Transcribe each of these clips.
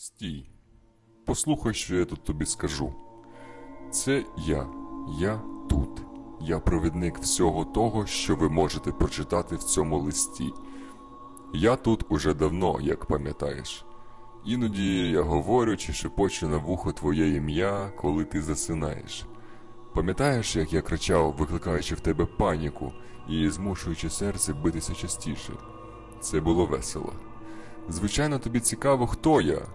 Стій. Послухай, що я тут тобі скажу. Це я. Я тут. Я провідник всього того, що ви можете прочитати в цьому листі. Я тут уже давно, як пам'ятаєш. Іноді я говорю чи шепочу на вухо твоє ім'я, коли ти засинаєш. Пам'ятаєш, як я кричав, викликаючи в тебе паніку і змушуючи серце битися частіше? Це було весело. Звичайно, тобі цікаво, хто я,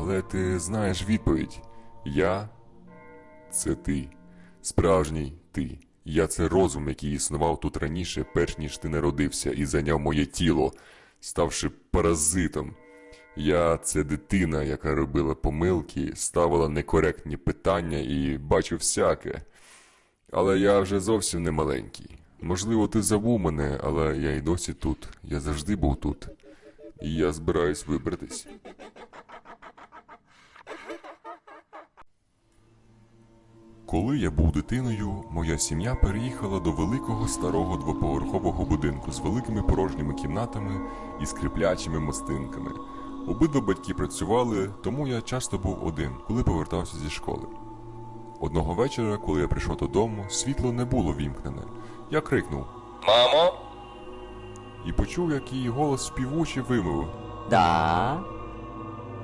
але ти знаєш відповідь: Я це ти, справжній ти. Я це розум, який існував тут раніше, перш ніж ти народився і зайняв моє тіло, ставши паразитом. Я це дитина, яка робила помилки, ставила некоректні питання і бачу всяке. Але я вже зовсім не маленький. Можливо, ти забув мене, але я й досі тут. Я завжди був тут. І я збираюсь вибратись. Коли я був дитиною, моя сім'я переїхала до великого старого двоповерхового будинку з великими порожніми кімнатами і скриплячими мостинками. Обидва батьки працювали, тому я часто був один, коли повертався зі школи. Одного вечора, коли я прийшов додому, світло не було вімкнене. Я крикнув Мамо? і почув, як її голос співуче вимовив. Да.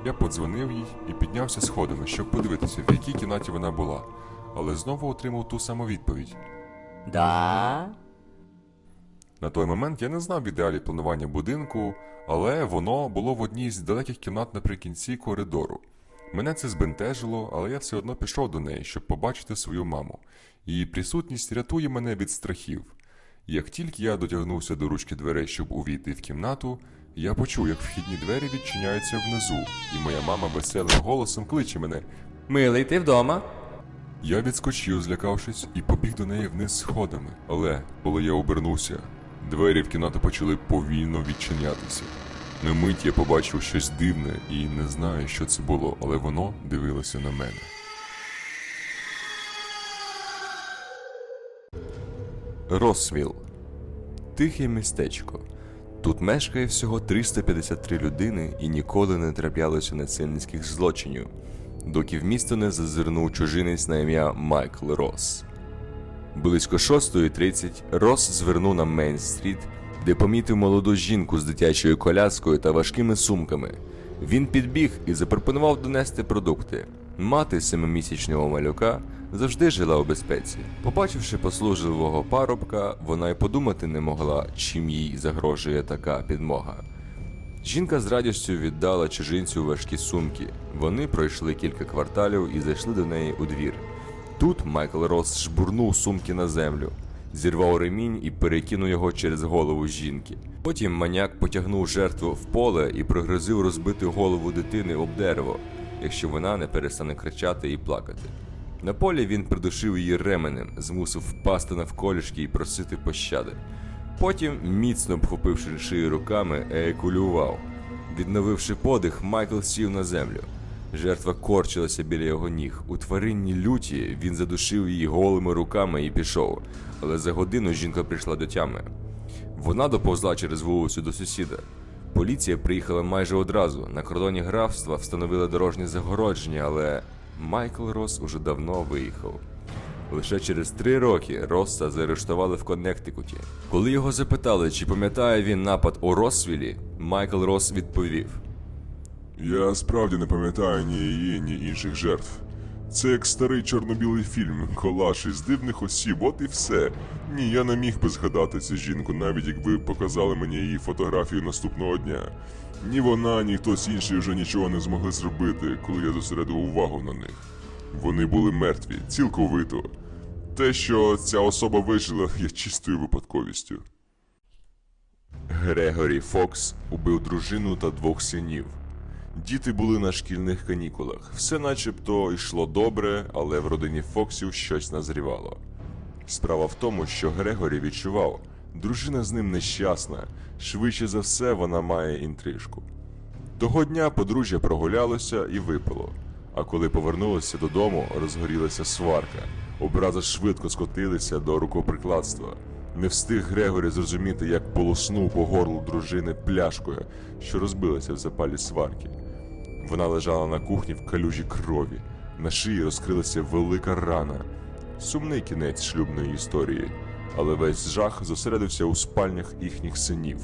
Я подзвонив їй і піднявся сходами, щоб подивитися, в якій кімнаті вона була, але знову отримав ту саму відповідь. Да. На той момент я не знав ідеалі планування будинку, але воно було в одній з далеких кімнат наприкінці коридору. Мене це збентежило, але я все одно пішов до неї, щоб побачити свою маму. Її присутність рятує мене від страхів. Як тільки я дотягнувся до ручки дверей, щоб увійти в кімнату, я почув, як вхідні двері відчиняються внизу, і моя мама веселим голосом кличе мене. Милий, ти вдома? Я відскочив, злякавшись, і побіг до неї вниз сходами. Але коли я обернувся, двері в кімнату почали повільно відчинятися. На мить я побачив щось дивне і не знаю, що це було, але воно дивилося на мене. Росвіл. Тихе містечко. Тут мешкає всього 353 людини і ніколи не траплялося насильницьких злочинів, доки в місто не зазирнув чужинець на ім'я Майкл Росс. Близько 6.30 Росс звернув на Мейн-стріт, де помітив молоду жінку з дитячою коляскою та важкими сумками. Він підбіг і запропонував донести продукти. Мати семимісячного малюка завжди жила у безпеці. Побачивши послужливого парубка, вона й подумати не могла, чим їй загрожує така підмога. Жінка з радістю віддала чужинцю важкі сумки. Вони пройшли кілька кварталів і зайшли до неї у двір. Тут Майкл Росс жбурнув сумки на землю, зірвав ремінь і перекинув його через голову жінки. Потім маняк потягнув жертву в поле і пригрозив розбити голову дитини об дерево, якщо вона не перестане кричати і плакати. На полі він придушив її ременем, змусив впасти навколішки і просити пощади. Потім, міцно обхопивши шию руками, еякулював. Відновивши подих, Майкл сів на землю. Жертва корчилася біля його ніг. У тваринній люті він задушив її голими руками і пішов, але за годину жінка прийшла до тями. Вона доповзла через вулицю до сусіда. Поліція приїхала майже одразу. На кордоні графства встановили дорожнє загородження, але Майкл Рос уже давно виїхав. Лише через три роки Росса заарештували в Коннектикуті. Коли його запитали, чи пам'ятає він напад у Росвілі, Майкл Рос відповів: Я справді не пам'ятаю ні її, ні інших жертв. Це як старий чорно-білий фільм, колаж із дивних осіб, от і все. Ні, я не міг би згадати цю жінку, навіть якби показали мені її фотографію наступного дня. Ні вона, ні хтось інший вже нічого не змогли зробити, коли я зосередив увагу на них. Вони були мертві, цілковито. Те, що ця особа вижила, є чистою випадковістю. Грегорі Фокс убив дружину та двох синів. Діти були на шкільних канікулах. Все начебто йшло добре, але в родині Фоксів щось назрівало. Справа в тому, що Грегорі відчував, дружина з ним нещасна, швидше за все вона має інтрижку. Того дня подружжя прогулялося і випило. А коли повернулося додому, розгорілася сварка. Образи швидко скотилися до рукоприкладства. Не встиг Грегорі зрозуміти, як полоснув по горлу дружини пляшкою, що розбилася в запалі сварки. Вона лежала на кухні в калюжі крові. На шиї розкрилася велика рана. Сумний кінець шлюбної історії, але весь жах зосередився у спальнях їхніх синів.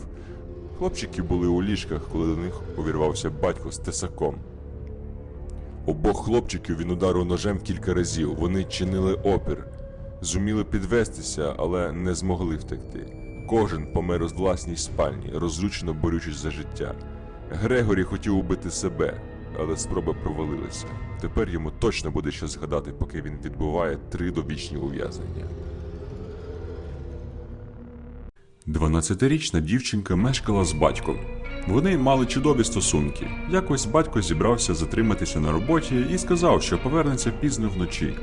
Хлопчики були у ліжках, коли до них увірвався батько з тесаком. Обох хлопчиків він ударив ножем кілька разів. Вони чинили опір, зуміли підвестися, але не змогли втекти. Кожен помер у власній спальні, розлючено борючись за життя. Грегорі хотів убити себе, але спроба провалилася. Тепер йому точно буде що згадати, поки він відбуває три довічні ув'язнення. 12-річна дівчинка мешкала з батьком. Вони мали чудові стосунки. Якось батько зібрався затриматися на роботі і сказав, що повернеться пізно вночі.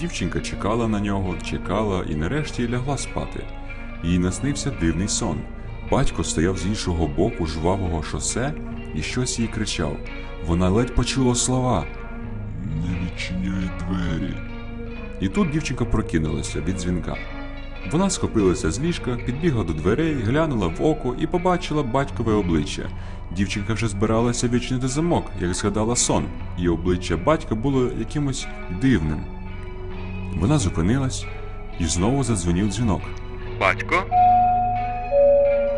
Дівчинка чекала на нього, чекала і нарешті лягла спати. Їй наснився дивний сон. Батько стояв з іншого боку жвавого шосе і щось їй кричав. Вона ледь почула слова. Не відчиняй двері. І тут дівчинка прокинулася від дзвінка. Вона схопилася з ліжка, підбігла до дверей, глянула в око і побачила батькове обличчя. Дівчинка вже збиралася відчинити замок, як згадала сон, і обличчя батька було якимось дивним. Вона зупинилась і знову задзвонив дзвінок. Батько?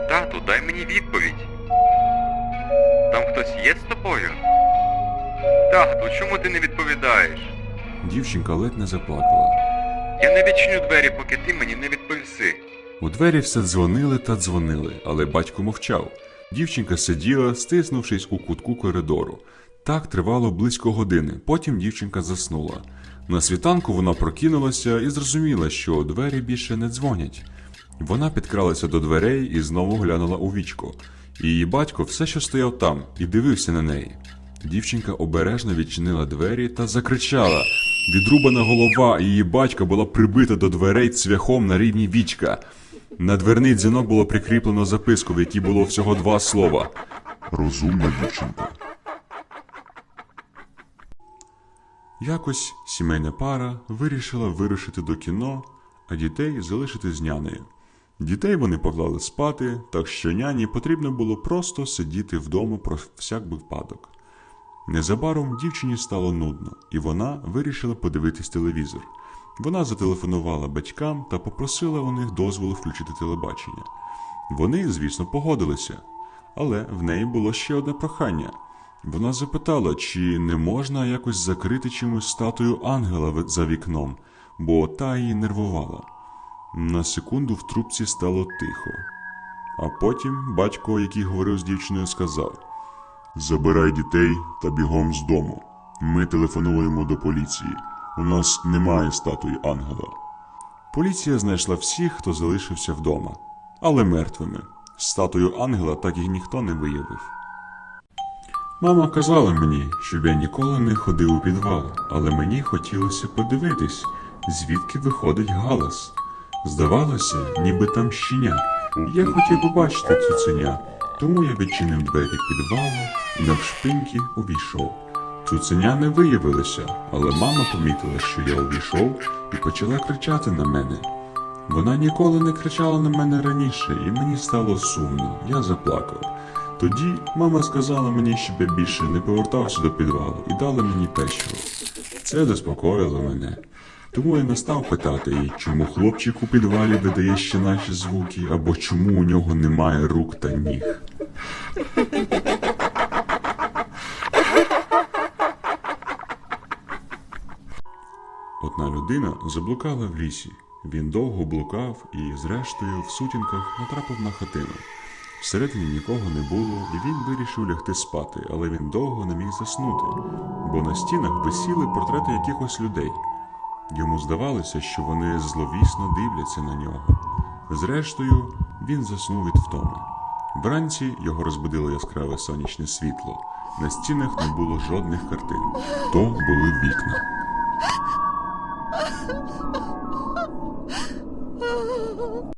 Тату, дай мені відповідь. Там хтось є з тобою? Тату, чому ти не відповідаєш? Дівчинка ледь не заплакала. Я не відчиню двері, поки ти мені не відповіси. У двері все дзвонили та дзвонили, але батько мовчав. Дівчинка сиділа, стиснувшись у кутку коридору. Так тривало близько години. Потім дівчинка заснула. На світанку вона прокинулася і зрозуміла, що двері більше не дзвонять. Вона підкралася до дверей і знову глянула у вічко. Її батько все ще стояв там і дивився на неї. Дівчинка обережно відчинила двері та закричала. Відрубана голова її батька була прибита до дверей цвяхом на рівні вічка. На дверний дзвінок було прикріплено записку, в якій було всього два слова. Розумна дівчинка. Якось сімейна пара вирішила вирушити до кіно, а дітей залишити з нянею. Дітей вони поклали спати, так що няні потрібно було просто сидіти вдома про всяк випадок. Незабаром дівчині стало нудно, і вона вирішила подивитись телевізор. Вона зателефонувала батькам та попросила у них дозволу включити телебачення. Вони, звісно, погодилися, але в неї було ще одне прохання. Вона запитала, чи не можна якось закрити чимось статую ангела за вікном, бо та її нервувала. На секунду в трубці стало тихо. А потім батько, який говорив з дівчиною, сказав: Забирай дітей та бігом з дому. Ми телефонуємо до поліції. У нас немає статуї ангела. Поліція знайшла всіх, хто залишився вдома, але мертвими. Статую ангела так і ніхто не виявив. Мама казала мені, щоб я ніколи не ходив у підвал, але мені хотілося подивитись, звідки виходить галас. Здавалося, ніби там щеня. Я хотів побачити цуценя, тому я відчинив двері підвалу і навшпиньки увійшов. Цуценя не виявилося, але мама помітила, що я увійшов і почала кричати на мене. Вона ніколи не кричала на мене раніше, і мені стало сумно. Я заплакав. Тоді мама сказала мені, щоб я більше не повертався до підвалу і дала мені печиво. Це заспокоїло мене. Тому я не став питати її, чому хлопчик у підвалі видає ще наші звуки, або чому у нього немає рук та ніг. Одна людина заблукала в лісі. Він довго блукав і, зрештою, в сутінках натрапив на хатину. Всередині нікого не було, і він вирішив лягти спати, але він довго не міг заснути, бо на стінах висіли портрети якихось людей. Йому здавалося, що вони зловісно дивляться на нього. Зрештою, він заснув від втоми. Вранці його розбудило яскраве сонячне світло. На стінах не було жодних картин, то були вікна.